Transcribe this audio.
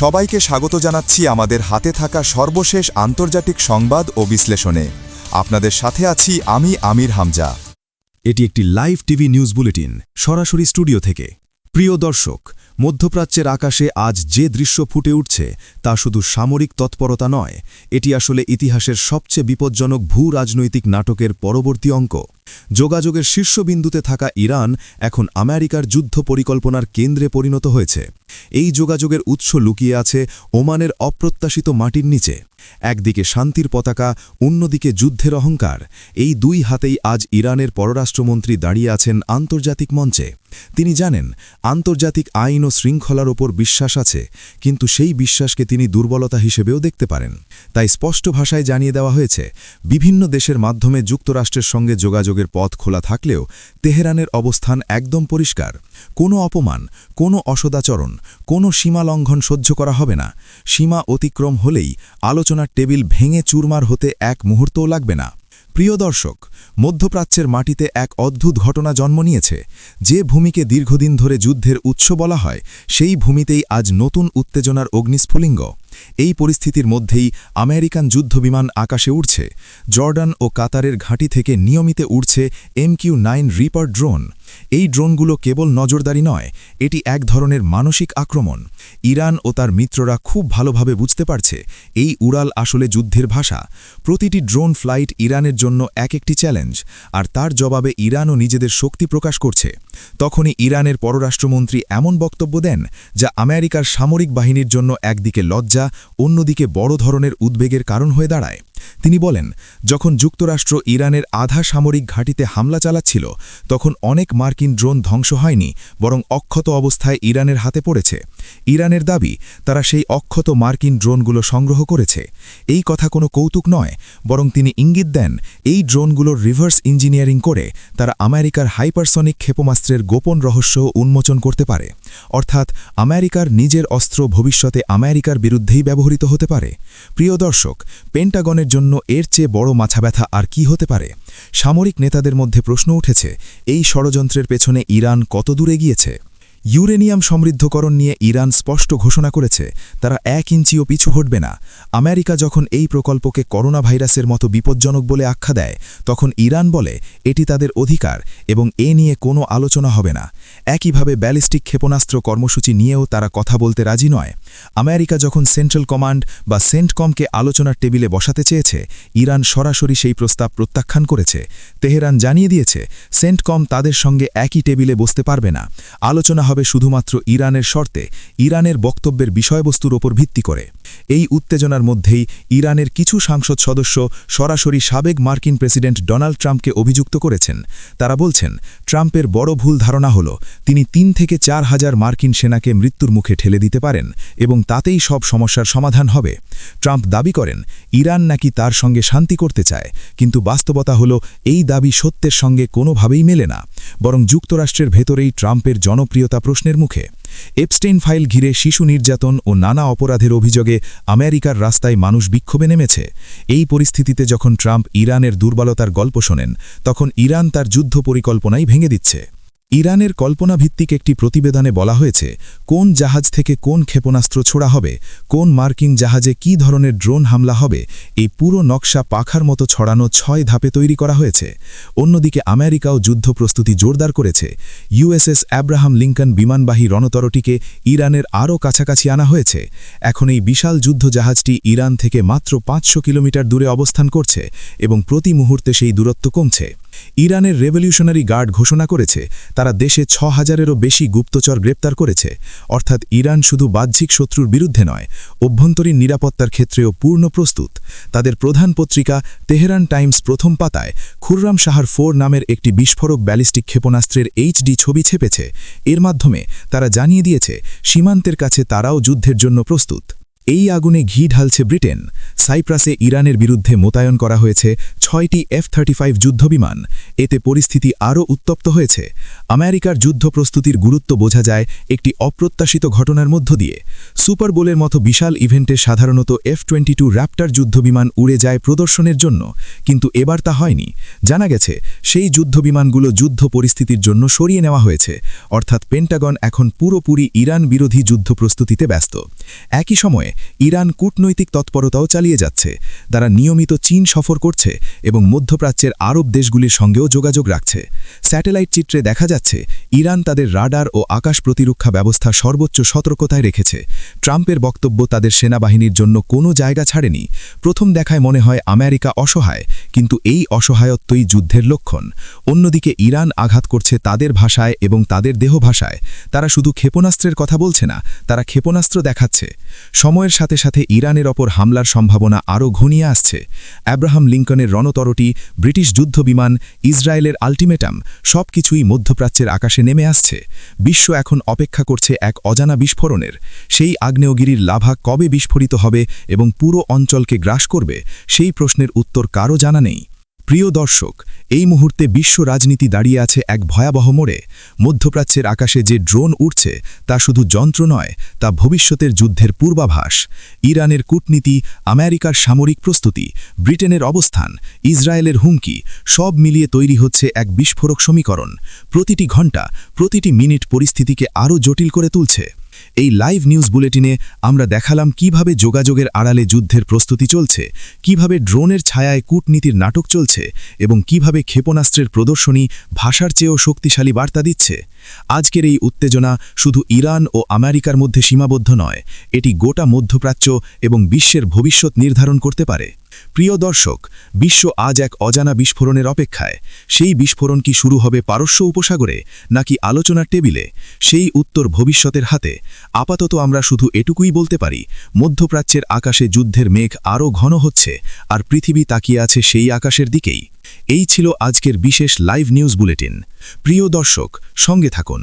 সবাইকে স্বাগত জানাচ্ছি আমাদের হাতে থাকা সর্বশেষ আন্তর্জাতিক সংবাদ ও বিশ্লেষণে। আপনাদের সাথে আছি আমি আমির হামজা। এটি একটি লাইভ টিভি নিউজ বুলেটিন, সরাসরি স্টুডিও থেকে। প্রিয় দর্শক, মধ্যপ্রাচ্যের আকাশে আজ যে দৃশ্য ফুটে উঠছে, তা শুধু সামরিক তৎপরতা নয়, এটি আসলে ইতিহাসের সবচেয়ে বিপজ্জনক ভূ রাজনৈতিক নাটকের পরবর্তী অঙ্ক। যোগাযোগের শীর্ষবিন্দুতে থাকা ইরান এখন আমেরিকার যুদ্ধ পরিকল্পনার কেন্দ্রে পরিণত হয়েছে। এই যোগাযোগের উৎস লুকিয়ে আছে ওমানের অপ্রত্যাশিত মাটির নিচে। একদিকে শান্তির পতাকা, অন্যদিকে যুদ্ধের অহংকার। এই দুই হাতেই আজ ইরানের পররাষ্ট্রমন্ত্রী দাঁড়িয়ে আছেন আন্তর্জাতিক মঞ্চে। তিনি জানেন, আন্তর্জাতিক আইন ও শৃঙ্খলার ওপর বিশ্বাস আছে, কিন্তু সেই বিশ্বাসকে তিনি দুর্বলতা হিসেবেও দেখতে পারেন। তাই স্পষ্ট ভাষায় জানিয়ে দেওয়া হয়েছে, বিভিন্ন দেশের মাধ্যমে যুক্তরাষ্ট্রের সঙ্গে যোগাযোগের পথ খোলা থাকলেও তেহরানের অবস্থান একদম পরিষ্কার। কোনো অপমান, কোনো অসদাচরণ, কোনো সীমা লঙ্ঘন সহ্য করা হবে না। সীমা অতিক্রম হলেই আলোচনার টেবিল ভেঙে চুরমার হতে এক মুহূর্তও লাগবে না। প্রিয় দর্শক, মধ্যপ্রাচ্যের মাটিতে এক অদ্ভুত ঘটনা জন্ম নিয়েছে। যে ভূমিকে দীর্ঘদিন ধরে যুদ্ধের উৎস বলা হয়, সেই ভূমিতেই আজ নতুন উত্তেজনার অগ্নিস্ফুলিঙ্গ। এই পরিস্থিতির মধ্যেই আমেরিকান যুদ্ধবিমান আকাশে উড়ছে। জর্ডান ও কাতারের ঘাঁটি থেকে নিয়মিত উড়ছে এমকিউ নাইন রিপার ড্রোন। এই ড্রোনগুলো কেবল নজরদারি নয়, এটি এক ধরনের মানসিক আক্রমণ। ইরান ও তার মিত্ররা খুব ভালোভাবে বুঝতে পারছে এই উড়াল আসলে যুদ্ধের ভাষা। প্রতিটি ড্রোন ফ্লাইট ইরানের জন্য এক একটি চ্যালেঞ্জ, আর তার জবাবে ইরানও নিজেদের শক্তি প্রকাশ করছে। তখনই ইরানের পররাষ্ট্রমন্ত্রী এমন বক্তব্য দেন, যা আমেরিকার সামরিক বাহিনীর জন্য একদিকে লজ্জা অন্যদিকে বড় ধরনের উদ্বেগের কারণ হয়ে দাঁড়ায়। তিনি বলেন, যখন যুক্তরাষ্ট্র ইরানের আধা সামরিক ঘাঁটিতে হামলা চালাচ্ছিল, তখন অনেক মার্কিন ড্রোন ধ্বংস হয়নি, বরং অক্ষত অবস্থায় ইরানের হাতে পড়েছে। ইরানের দাবি, তারা সেই অক্ষত মার্কিন ড্রোনগুলো সংগ্রহ করেছে। এই কথা কোনো কৌতুক নয়, বরং তিনি ইঙ্গিত দেন, এই ড্রোনগুলোর রিভার্স ইঞ্জিনিয়ারিং করে তারা আমেরিকার হাইপারসনিক ক্ষেপণাস্ত্রের গোপন রহস্য উন্মোচন করতে পারে। অর্থাৎ, আমেরিকার নিজের অস্ত্র ভবিষ্যতে আমেরিকার বিরুদ্ধেই ব্যবহৃত হতে পারে। প্রিয় দর্শক, পেন্টাগনের জন্য এর চেয়ে বড় মাথা ব্যথা আর কি হতে পারে? সামরিক নেতাদের মধ্যে প্রশ্ন উঠেছে, এই ষড়যন্ত্রের পেছনে ইরান কত দূরে গিয়েছে ইউরেনিয়াম সমৃদ্ধকরণ নিয়ে ইরান স্পষ্ট ঘোষণা করেছে, তারা এক ইঞ্চিও পিছু হটবে না। আমেরিকা যখন এই প্রকল্পকে করোনা ভাইরাসের মতো বিপজ্জনক বলে আখ্যা দেয়, তখন ইরান বলে, এটি তাদের অধিকার এবং এ নিয়ে কোনো আলোচনা হবে না। একইভাবে ব্যালিস্টিক ক্ষেপণাস্ত্র কর্মসূচি নিয়েও তারা কথা বলতে রাজি নয়। আমেরিকা যখন সেন্ট্রাল কমান্ড বা সেন্টকমকে আলোচনার টেবিলে বসাতে চেয়েছে, ইরান সরাসরি সেই প্রস্তাব প্রত্যাখ্যান করেছে। তেহরান জানিয়ে দিয়েছে, সেন্টকম তাদের সঙ্গে একই টেবিলে বসতে পারবে না। আলোচনা হবে শুধুমাত্র ইরানের শর্তে, ইরানের বক্তব্যের বিষয়বস্তুর ওপর ভিত্তি করে। এই উত্তেজনার মধ্যেই ইরানের কিছু সাংসদ সদস্য সরাসরি সাবেক মার্কিন প্রেসিডেন্ট ডোনাল্ড ট্রাম্পকে অভিযুক্ত করেছেন। তারা বলছেন, ট্রাম্পের বড় ভুল ধারণা হল, তিনি তিন থেকে চার হাজার মার্কিন সেনাকে মৃত্যুর মুখে ঠেলে দিতে পারেন এবং তাতেই সব সমস্যার সমাধান হবে। ট্রাম্প দাবি করেন, ইরান নাকি তার সঙ্গে শান্তি করতে চায়, কিন্তু বাস্তবতা হল, এই দাবি সত্যের সঙ্গে কোনোভাবেই মেলে না। বরং যুক্তরাষ্ট্রের ভেতরেই ট্রাম্পের জনপ্রিয়তা প্রশ্নের মুখে। এপস্টেইন ফাইল ঘিরে শিশু নির্যাতন ও নানা অপরাধের অভিযোগে আমেরিকার রাস্তায় মানুষ বিক্ষোভে নেমেছে। এই পরিস্থিতিতে যখন ট্রাম্প ইরানের দুর্বলতার গল্প শোনেন, তখন ইরান তার যুদ্ধ পরিকল্পনাই ভেঙে দিচ্ছে। ইরানের কল্পনাভিত্তিক একটি প্রতিবেদনে বলা হয়েছে, কোন জাহাজ থেকে কোন ক্ষেপণাস্ত্র ছোড়া হবে, কোন মার্কিন জাহাজে কি ধরনের ড্রোন হামলা হবে, এই পুরো নকশা পাখার মতো ছড়ানো ছয় ধাপে তৈরি করা হয়েছে। অন্যদিকে আমেরিকাও যুদ্ধ প্রস্তুতি জোরদার করেছে। ইউএসএস অ্যাব্রাহাম লিঙ্কন বিমানবাহী রণতরটিকে ইরানের আরও কাছাকাছি আনা হয়েছে। এখন এই বিশাল যুদ্ধ জাহাজটি ইরান থেকে মাত্র পাঁচশো কিলোমিটার দূরে অবস্থান করছে এবং প্রতি মুহূর্তে সেই দূরত্ব কমছে। ইরানের রেভলিউশনারি গার্ড ঘোষণা করেছে তারা দেশে ছ হাজারেরও বেশি গুপ্তচর গ্রেপ্তার করেছে। অর্থাৎ ইরান শুধু বাহ্যিক শত্রুর বিরুদ্ধে নয়, অভ্যন্তরীণ নিরাপত্তার ক্ষেত্রেও পূর্ণ প্রস্তুত। তাদের প্রধান পত্রিকা তেহরান টাইমস প্রথম পাতায় খুররাম শাহর ফোর নামের একটি বিস্ফোরক ব্যালিস্টিক ক্ষেপণাস্ত্রের এইচডি ছবি ছেপেছে। এর মাধ্যমে তারা জানিয়ে দিয়েছে, সীমান্তের কাছে তারাও যুদ্ধের জন্য প্রস্তুত। এই আগুনে ঘি ঢালছে ব্রিটেন। সাইপ্রাসে ইরানের বিরুদ্ধে মোতায়েন করা হয়েছে ছয়টি এফ থার্টি যুদ্ধবিমান। এতে পরিস্থিতি আরও উত্তপ্ত হয়েছে। আমেরিকার যুদ্ধ প্রস্তুতির গুরুত্ব বোঝা যায় একটি অপ্রত্যাশিত ঘটনার মধ্য দিয়ে। সুপার বোলের মতো বিশাল ইভেন্টে সাধারণত এফ টোয়েন্টি টু র্যাপ্টার যুদ্ধবিমান উড়ে যায় প্রদর্শনের জন্য। কিন্তু এবার তা হয়নি। জানা গেছে, সেই যুদ্ধবিমানগুলো যুদ্ধ পরিস্থিতির জন্য সরিয়ে নেওয়া হয়েছে। অর্থাৎ পেন্টাগন এখন পুরোপুরি ইরান বিরোধী যুদ্ধ প্রস্তুতিতে ব্যস্ত। একই সময়ে ইরান কূটনৈতিক তৎপরতাও চালিয়ে যাচ্ছে। তারা নিয়মিত চীন সফর করছে এবং মধ্যপ্রাচ্যের আরব দেশগুলির সঙ্গেও যোগাযোগ রাখছে। স্যাটেলাইট চিত্রে দেখা যাচ্ছে, ইরান তাদের রাডার ও আকাশ প্রতিরক্ষা ব্যবস্থা সর্বোচ্চ সতর্কতায় রেখেছে। ট্রাম্পের বক্তব্য তাদের সেনাবাহিনীর জন্য কোনো জায়গা ছাড়েনি। প্রথম দেখায় মনে হয় আমেরিকা অসহায়, কিন্তু এই অসহায়ত্বই যুদ্ধের লক্ষণ। অন্যদিকে ইরান আঘাত করছে তাদের ভাষায় এবং তাদের দেহ ভাষায়। তারা শুধু ক্ষেপণাস্ত্রের কথা বলছে না, তারা ক্ষেপণাস্ত্র দেখাচ্ছে। সময়ের সাথে সাথে ইরানের ওপর হামলার সম্ভাবনা আরও ঘনিয়ে আসছে। অ্যাব্রাহাম লিঙ্কনের রণতরটি, ব্রিটিশ যুদ্ধবিমান ইসরায়েলের আলটিমেটাম সব কিছুই মধ্যপ্রাচ্যের আকাশে নেমে আসছে। বিশ্ব এখন অপেক্ষা করছে এক অজানা বিস্ফোরণের। সেই আগ্নেয়গিরির লাভা কবে বিস্ফোরিত হবে এবং পুরো অঞ্চলকে গ্রাস করবে, সেই প্রশ্নের উত্তর কারও জানা নেই। প্রিয় দর্শক, এই মুহূর্তে বিশ্ব রাজনীতি দাঁড়িয়ে আছে এক ভয়াবহ মোড়ে। মধ্যপ্রাচ্যের আকাশে যে ড্রোন উঠছে তা শুধু যন্ত্র নয়, তা ভবিষ্যতের যুদ্ধের পূর্বাভাস। ইরানের কূটনীতি, আমেরিকার সামরিক প্রস্তুতি, ব্রিটেনের অবস্থান, ইসরায়েলের হুমকি, সব মিলিয়ে তৈরি হচ্ছে এক বিস্ফোরক সমীকরণ। প্রতিটি ঘণ্টা, প্রতিটি মিনিট পরিস্থিতিকে আরও জটিল করে তুলছে। এই লাইভ নিউজ বুলেটিনে আমরা দেখালাম কীভাবে যোগাযোগের আড়ালে যুদ্ধের প্রস্তুতি চলছে, কীভাবে ড্রোনের ছায়ায় কূটনীতির নাটক চলছে এবং কীভাবে ক্ষেপণাস্ত্রের প্রদর্শনী ভাষার চেয়েও শক্তিশালী বার্তা দিচ্ছে। আজকের এই উত্তেজনা শুধু ইরান ও আমেরিকার মধ্যে সীমাবদ্ধ নয়, এটি গোটা মধ্যপ্রাচ্য এবং বিশ্বের ভবিষ্যৎ নির্ধারণ করতে পারে। প্রিয় দর্শক, বিশ্ব আজ এক অজানা বিস্ফোরণের অপেক্ষায়। সেই বিস্ফোরণ কি শুরু হবে পারস্য উপসাগরে, নাকি আলোচনার টেবিলে? সেই উত্তর ভবিষ্যতের হাতে। আপাতত আমরা শুধু এটুকুই বলতে পারি, মধ্যপ্রাচ্যের আকাশে যুদ্ধের মেঘ আরও ঘন হচ্ছে, আর পৃথিবী তাকিয়ে আছে সেই আকাশের দিকেই। এই ছিল আজকের বিশেষ লাইভ নিউজ বুলেটিন। প্রিয় দর্শক, সঙ্গে থাকুন।